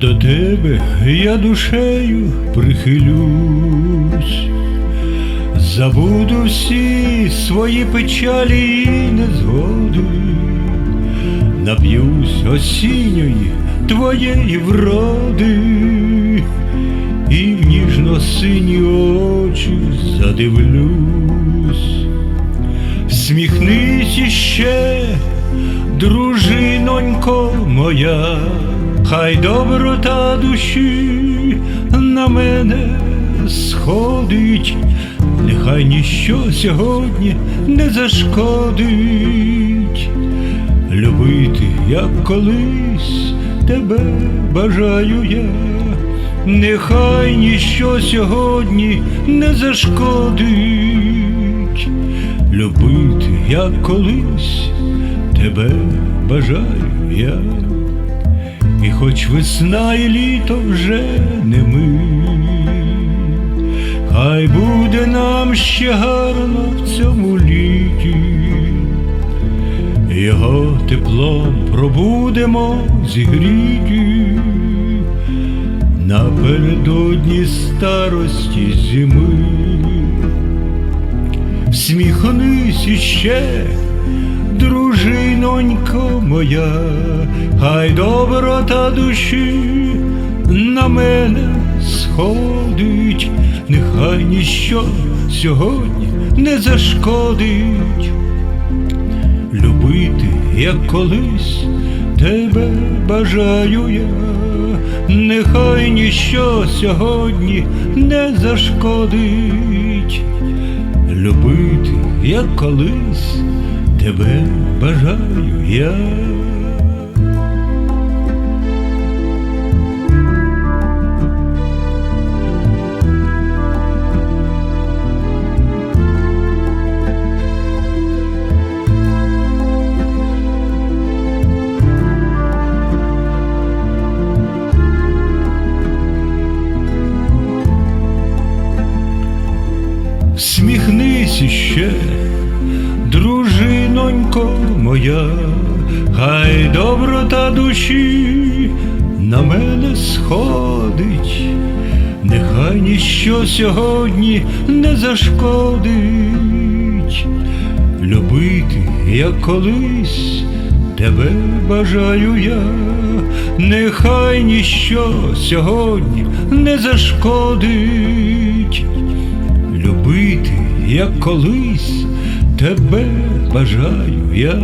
До тебе я душею прихилюсь, забуду всі свої печалі і незгоди, нап'юсь осінньої твоєї вроди, і в ніжно-сині очі задивлюсь, всміхнись іще, дружинонько моя, хай доброта душі на мене сходить, нехай ніщо сьогодні не зашкодить. Любити, як колись тебе бажаю я, нехай ніщо сьогодні не зашкодить. Любити, як колись тебе бажаю я, і хоч весна і літо вже не ми, хай буде нам ще гарно в цьому літі, його теплом пробудемо зігріті. Напередодні старості зими. Всміхнись іще, дружинонько моя, хай доброта душі на мене сходить, нехай ніщо сьогодні не зашкодить. Любити, як колись тебе бажаю я, нехай ніщо сьогодні не зашкодить. Любити, як колись тебе бажаю я. Сміхнись іще, дружинонько моя, хай доброта душі на мене сходить, нехай ніщо сьогодні не зашкодить. Любити, як колись тебе бажаю я, нехай ніщо сьогодні не зашкодить як колись тебе бажаю я.